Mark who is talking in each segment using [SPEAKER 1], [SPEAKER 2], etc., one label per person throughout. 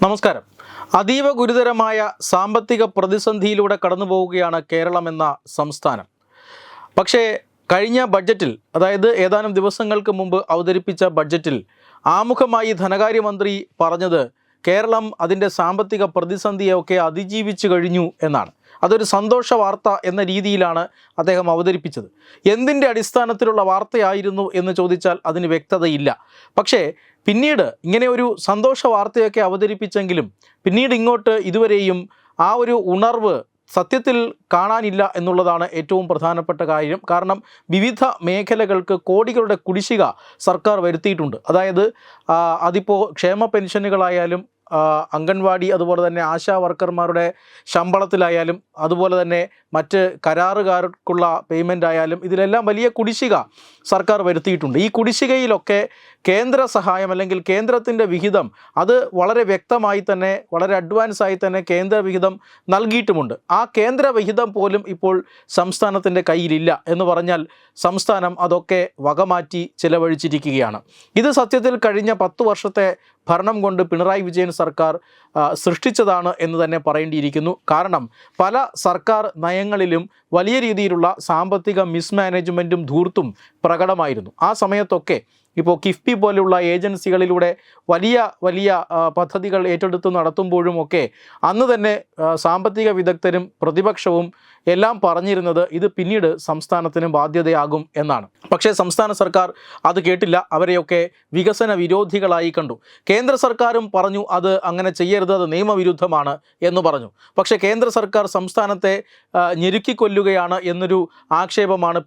[SPEAKER 1] നമസ്കാരം. അതീവ ഗുരുതരമായ സാമ്പത്തിക പ്രതിസന്ധിയിലൂടെ കടന്നു പോവുകയാണ് കേരളം എന്ന സംസ്ഥാനം. പക്ഷേ കഴിഞ്ഞ ബഡ്ജറ്റിൽ അതായത് ഏതാനും ദിവസങ്ങൾക്ക് മുമ്പ് അവതരിപ്പിച്ച ബഡ്ജറ്റിൽ ആമുഖമായി ധനകാര്യമന്ത്രി പറഞ്ഞത് കേരളം അതിന്റെ സാമ്പത്തിക പ്രതിസന്ധിയൊക്കെ അതിജീവിച്ചു കഴിഞ്ഞു എന്നാണ്. അതൊരു സന്തോഷ വാർത്ത എന്ന രീതിയിലാണ് അദ്ദേഹം അവതരിപ്പിച്ചത്. എന്തിന്റെ അടിസ്ഥാനത്തിലുള്ള വാർത്തയായിരുന്നു എന്ന് ചോദിച്ചാൽ അതിന് വ്യക്തതയില്ല. പക്ഷേ പിന്നീട് ഇങ്ങനെ ഒരു സന്തോഷ വാർത്തയൊക്കെ അവതരിപ്പിച്ചെങ്കിലും പിന്നീട് ഇങ്ങോട്ട് ഇതുവരെയും ആ ഒരു ഉണർവ് സത്യത്തിൽ കാണാനില്ല എന്നുള്ളതാണ് ഏറ്റവും പ്രധാനപ്പെട്ട കാര്യം. കാരണം വിവിധ മേഖലകൾക്ക് കോടികളുടെ കുടിശ്ശിക സർക്കാർ വരുത്തിയിട്ടുണ്ട്. അതായത് അതിപ്പോൾ ക്ഷേമ പെൻഷനുകളായാലും അംഗൻവാടി അതുപോലെ തന്നെ ആശാ വർക്കർമാരുടെ ശമ്പളത്തിലായാലും അതുപോലെ തന്നെ മറ്റ് കരാറുകാർക്കുള്ള പേയ്മെന്റ് ആയാലും ഇതിലെല്ലാം വലിയ കുടിശ്ശിക സർക്കാർ വരുത്തിയിട്ടുണ്ട്. ഈ കുടിശ്ശികയിലൊക്കെ കേന്ദ്ര സഹായം അല്ലെങ്കിൽ കേന്ദ്രത്തിന്റെ വിഹിതം അത് വളരെ വ്യക്തമായി തന്നെ വളരെ അഡ്വാൻസ് ആയി തന്നെ കേന്ദ്ര വിഹിതം നൽകിയിട്ടുമുണ്ട്. ആ കേന്ദ്ര വിഹിതം പോലും ഇപ്പോൾ സംസ്ഥാനത്തിന്റെ കയ്യിലില്ല എന്ന് പറഞ്ഞാൽ സംസ്ഥാനം അതൊക്കെ വകമാറ്റി ചിലവഴിച്ചിരിക്കുകയാണ്. ഇത് സത്യത്തിൽ കഴിഞ്ഞ പത്ത് വർഷത്തെ ഭരണം കൊണ്ട് പിണറായി വിജയൻ സർക്കാർ സൃഷ്ടിച്ചതാണ് എന്ന് തന്നെ പറയേണ്ടിയിരിക്കുന്നു. കാരണം പല സർക്കാർ നയങ്ങളിലും വലിയ രീതിയിലുള്ള സാമ്പത്തിക മിസ്മാനേജ്മെന്റും ധൂർത്തും പ്രകടമായിരുന്നു. ആ സമയത്തൊക്കെ ഇപ്പോൾ കിഫ്ബി പോലെയുള്ള ഏജൻസികളിലൂടെ വലിയ വലിയ പദ്ധതികൾ ഏറ്റെടുത്ത് നടത്തുമ്പോഴും ഒക്കെ അന്ന് തന്നെ സാമ്പത്തിക വിദഗ്ധരും പ്രതിപക്ഷവും എല്ലാം പറഞ്ഞിരുന്നത് ഇത് പിന്നീട് സംസ്ഥാനത്തിന് ബാധ്യതയാകും എന്നാണ്. പക്ഷേ സംസ്ഥാന സർക്കാർ അത് കേട്ടില്ല. അവരെയൊക്കെ വികസന വിരോധികളായി കണ്ടു. കേന്ദ്ര സർക്കാരും പറഞ്ഞു അത് അങ്ങനെ ചെയ്യരുത് അത് നിയമവിരുദ്ധമാണ് എന്ന് പറഞ്ഞു. പക്ഷേ കേന്ദ്ര സർക്കാർ സംസ്ഥാനത്തെ ഞെരുക്കിക്കൊല്ലുകയാണ് എന്നൊരു ആക്ഷേപമാണ്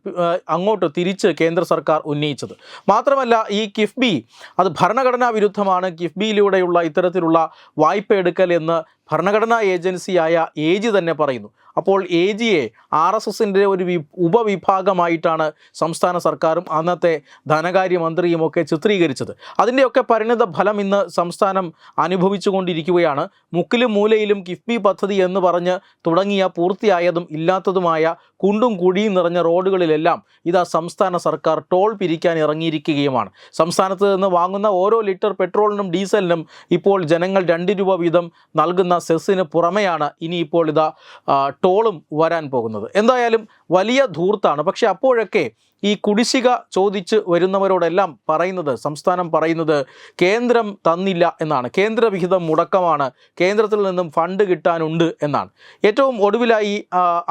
[SPEAKER 1] അങ്ങോട്ട് തിരിച്ച് കേന്ദ്ര സർക്കാർ ഉന്നയിച്ചത്. മാത്രമല്ല ഈ കിഫ്ബി അത് ഭരണഘടനാ വിരുദ്ധമാണ്. കിഫ്ബിയിലൂടെയുള്ള ഇത്തരത്തിലുള്ള വായ്പ എടുക്കൽ എന്ന് ഭരണഘടനാ ഏജൻസിയായ ഏജി തന്നെ പറയുന്നു. അപ്പോൾ എ ജിയെ ആർ എസ് എസിന്റെ ഒരു ഉപവിഭാഗമായിട്ടാണ് സംസ്ഥാന സർക്കാരും അന്നത്തെ ധനകാര്യമന്ത്രിയും ഒക്കെ ചിത്രീകരിച്ചത്. അതിന്റെയൊക്കെ പരിണിത ഫലം ഇന്ന് സംസ്ഥാനം അനുഭവിച്ചുകൊണ്ടിരിക്കുകയാണ്. മുക്കിലും മൂലയിലും കിഫ്ബി പദ്ധതി എന്ന് പറഞ്ഞ് തുടങ്ങിയ പൂർത്തിയായതും ഇല്ലാത്തതുമായ കുണ്ടും കുഴിയും നിറഞ്ഞ റോഡുകളിലെല്ലാം ഇതാ സംസ്ഥാന സർക്കാർ ടോൾ പിരിക്കാൻ ഇറങ്ങിയിരിക്കുകയുമാണ്. സംസ്ഥാനത്ത് നിന്ന് വാങ്ങുന്ന ഓരോ ലിറ്റർ പെട്രോളിനും ഡീസലിനും ഇപ്പോൾ ജനങ്ങൾ രണ്ട് രൂപ വീതം നൽകുന്ന സെസ്സിന് പുറമെയാണ് ഇനിയിപ്പോൾ ഇതാ ടോളും വരാൻ പോകുന്നത്. എന്തായാലും വലിയ ധൂർത്താണ്. പക്ഷേ അപ്പോഴൊക്കെ ഈ കുടിശ്ശിക ചോദിച്ച് വരുന്നവരോടെല്ലാം പറയുന്നത് സംസ്ഥാനം പറയുന്നത് കേന്ദ്രം തന്നില്ല എന്നാണ്. കേന്ദ്രവിഹിതം മുടക്കമാണ്. കേന്ദ്രത്തിൽ നിന്നും ഫണ്ട് കിട്ടാനുണ്ട് എന്നാണ്. ഏറ്റവും ഒടുവിലായി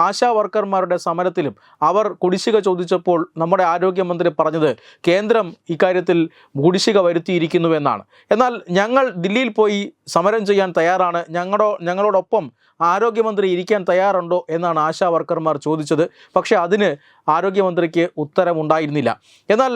[SPEAKER 1] ആശാ വർക്കർമാരുടെ സമരത്തിലും അവർ കുടിശ്ശിക ചോദിച്ചപ്പോൾ നമ്മുടെ ആരോഗ്യമന്ത്രി പറഞ്ഞത് കേന്ദ്രം ഇക്കാര്യത്തിൽ കുടിശ്ശിക വരുത്തിയിരിക്കുന്നുവെന്നാണ് എന്നാൽ ഞങ്ങൾ ദില്ലിയിൽ പോയി സമരം ചെയ്യാൻ തയ്യാറാണ്. ഞങ്ങളോ ഞങ്ങളോടൊപ്പം ആരോഗ്യമന്ത്രി ഇരിക്കാൻ തയ്യാറുണ്ടോ എന്നാണ് ആശാ വർക്കർമാർ ചോദിച്ചത്. പക്ഷേ അതിന് ആരോഗ്യമന്ത്രിക്ക് ഉത്തരമുണ്ടായിരുന്നില്ല. എന്നാൽ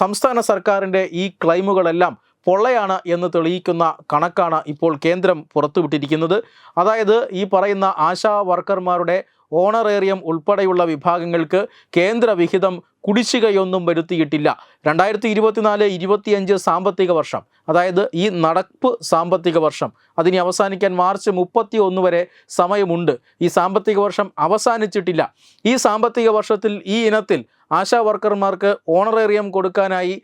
[SPEAKER 1] സംസ്ഥാന സർക്കാരിന്റെ ഈ ക്ലെയിമുകളെല്ലാം പൊള്ളയാണ് എന്ന് തെളിയിക്കുന്ന കണക്കാണ് ഇപ്പോൾ കേന്ദ്രം പുറത്തുവിട്ടിരിക്കുന്നത്. അതായത് ഈ പറയുന്ന ആശാ വർക്കർമാരുടെ ഓണറേറിയം ഉൾപ്പെടെയുള്ള വിഭാഗങ്ങൾക്ക് കേന്ദ്ര വിഹിതം കുടിശ്ശികയൊന്നും വരുത്തിയിട്ടില്ല. രണ്ടായിരത്തി ഇരുപത്തിനാല് ഇരുപത്തിയഞ്ച് സാമ്പത്തിക വർഷം അതായത് ഈ നടപ്പ് സാമ്പത്തിക വർഷം. അതിനെ അവസാനിക്കാൻ മാർച്ച് മുപ്പത്തി ഒന്ന് വരെ സമയമുണ്ട്. ഈ സാമ്പത്തിക വർഷം അവസാനിച്ചിട്ടില്ല. ഈ സാമ്പത്തിക വർഷത്തിൽ ഈ ഇനത്തിൽ ആശാ വർക്കർമാർക്ക് ഓണറേറിയം കൊടുക്കാനായി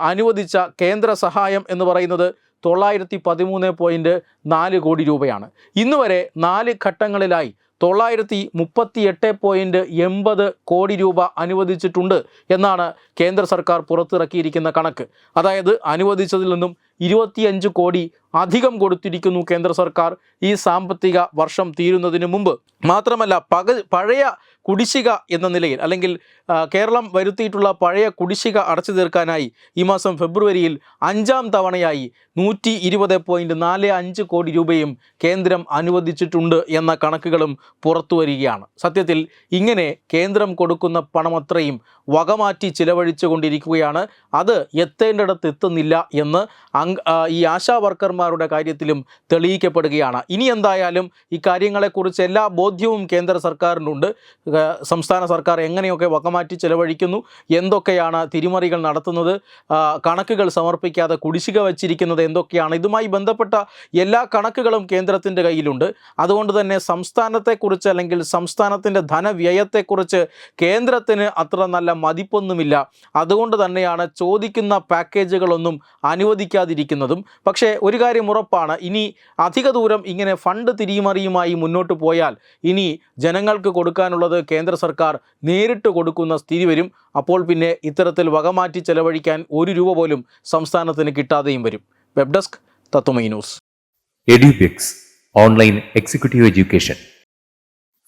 [SPEAKER 1] അനുവദിച്ച കേന്ദ്ര സഹായം എന്ന് പറയുന്നത് തൊള്ളായിരത്തി പതിമൂന്ന് പോയിന്റ് നാല് കോടി രൂപയാണ്. ഇന്നുവരെ നാല് ഘട്ടങ്ങളിലായി തൊള്ളായിരത്തി മുപ്പത്തി എട്ട് പോയിന്റ് എൺപത് കോടി രൂപ അനുവദിച്ചിട്ടുണ്ട് എന്നാണ് കേന്ദ്ര സർക്കാർ പുറത്തിറക്കിയിരിക്കുന്ന കണക്ക്. അതായത് അനുവദിച്ചതിൽ നിന്നും ഇരുപത്തിയഞ്ച് കോടി അധികം കൊടുത്തിരിക്കുന്നു കേന്ദ്ര സർക്കാർ ഈ സാമ്പത്തിക വർഷം തീരുന്നതിന് മുമ്പ്. മാത്രമല്ല പക പഴയ കുടിശ്ശിക എന്ന നിലയിൽ അല്ലെങ്കിൽ കേരളം വരുത്തിയിട്ടുള്ള പഴയ കുടിശ്ശിക അടച്ചു തീർക്കാനായി ഈ മാസം ഫെബ്രുവരിയിൽ അഞ്ചാം തവണയായി നൂറ്റി ഇരുപത് പോയിന്റ് നാല് അഞ്ച് കോടി രൂപയും കേന്ദ്രം അനുവദിച്ചിട്ടുണ്ട് എന്ന കണക്കുകളും പുറത്തു വരികയാണ്. സത്യത്തിൽ ഇങ്ങനെ കേന്ദ്രം കൊടുക്കുന്ന പണമത്രയും വകമാറ്റി ചിലവഴിച്ചു കൊണ്ടിരിക്കുകയാണ്. അത് എത്തേണ്ടിടത്ത് എത്തുന്നില്ല എന്ന് ഈ ആശാ വർക്കർമാരുടെ കാര്യത്തിലും തെളിയിക്കപ്പെടുകയാണ്. ഇനി എന്തായാലും ഇക്കാര്യങ്ങളെക്കുറിച്ച് കാര്യങ്ങളെക്കുറിച്ച് എല്ലാ ബോധ്യവും കേന്ദ്ര സർക്കാരിനുണ്ട്. സംസ്ഥാന സർക്കാർ എങ്ങനെയൊക്കെ വകമാറ്റി ചിലവഴിക്കുന്നു എന്തൊക്കെയാണ് തിരിമറികൾ നടത്തുന്നത് കണക്കുകൾ സമർപ്പിക്കാതെ കുടിശ്ശിക വച്ചിരിക്കുന്നത് എന്തൊക്കെയാണ്? ഇതുമായി ബന്ധപ്പെട്ട എല്ലാ കണക്കുകളും കേന്ദ്രത്തിന്റെ കയ്യിലുണ്ട്. അതുകൊണ്ട് തന്നെ സംസ്ഥാനത്തെ ധനത്തെക്കുറിച്ച് അല്ലെങ്കിൽ സംസ്ഥാനത്തിന്റെ ധനവ്യയത്തെക്കുറിച്ച് കേന്ദ്രത്തിന് അത്ര നല്ല മതിപ്പൊന്നുമില്ല. അതുകൊണ്ട് തന്നെയാണ് ചോദിക്കുന്ന പാക്കേജുകളൊന്നും അനുവദിക്കാതിരിക്കുന്നതും. പക്ഷേ ഒരു കാര്യം ഉറപ്പാണ്. ഇനി അധിക ദൂരം ഇങ്ങനെ ഫണ്ട് തിരിമറിയുമായി മുന്നോട്ട് പോയാൽ ഇനി ജനങ്ങൾക്ക് കൊടുക്കാനുള്ളത് കേന്ദ്ര സർക്കാർ നേരിട്ട് കൊടുക്കുന്ന സ്ഥിതി വരും. അപ്പോൾ പിന്നെ ഇത്തരത്തിൽ വകമാറ്റി ചെലവഴിക്കാൻ ഒരു രൂപ പോലും സംസ്ഥാനത്തിന് കിട്ടാതെയും വരും. Web desk Tatwamayi news.
[SPEAKER 2] Edubix online executive education.